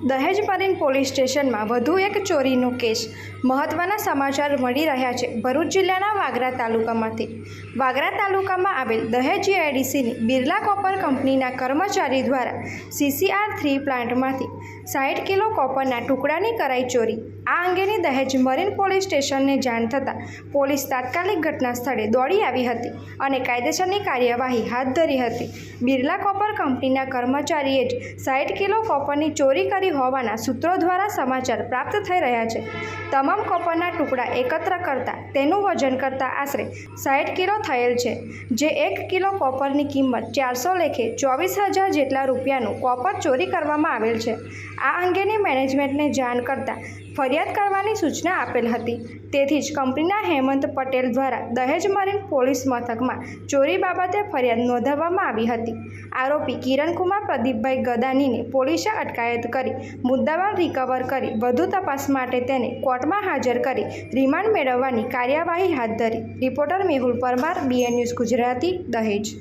દહેજ marine police સ્ટેશનમાં વધુ એક ચોરીનો કેસ. મહત્વના સમાચાર મળી રહ્યા છે ભરૂચ જિલ્લાના વાગરા તાલુકામાંથી. વાગરા તાલુકામાં આવેલ દહેજ જીઆઈડીસીની બિરલા કોપર કંપનીના કર્મચારી દ્વારા સીસીઆર થ્રી પ્લાન્ટમાંથી સાઠ કિલો કોપરના ટુકડાની કરાઈ ચોરી. આ અંગેની દહેજ મરીન પોલીસ સ્ટેશનને જાણ થતાં પોલીસ તાત્કાલિક ઘટના સ્થળે દોડી આવી હતી અને કાયદેસરની કાર્યવાહી હાથ ધરી હતી. બિરલા કોપર કંપનીના કર્મચારીએ જ સાઠ કિલો કોપરની ચોરી કરી હોવાના સૂત્રો દ્વારા સમાચાર પ્રાપ્ત થઈ રહ્યા છે. તમામ કોપરના ટુકડા એકત્ર કરતા તેનું વજન કરતાં આશરે સાઠ કિલો થયેલ છે. જે એક કિલો કોપરની કિંમત ચારસો લેખે ચોવીસ હજાર જેટલા રૂપિયાનું કોપર ચોરી કરવામાં આવેલ છે. આ અંગેની મેનેજમેન્ટને જાણ કરતાં ફરિયાદ કરવાની સૂચના આપેલ હતી. તેથી જ કંપનીના હેમંત પટેલ દ્વારા દહેજ મરીન પોલીસ મથકમાં ચોરી બાબતે ફરિયાદ નોંધાવવામાં આવી હતી. આરોપી કિરણકુમાર પ્રદીપભાઈ ગદાનીને પોલીસે અટકાયત કરી, મુદ્દામાલ રિકવર કરી, વધુ તપાસ માટે તેને કોર્ટમાં હાજર કરી, રિમાન્ડ મેળવવાની કાર્યવાહી હાથ ધરી. Reporter Mehul Parmar BN news Gujarati, Dahej.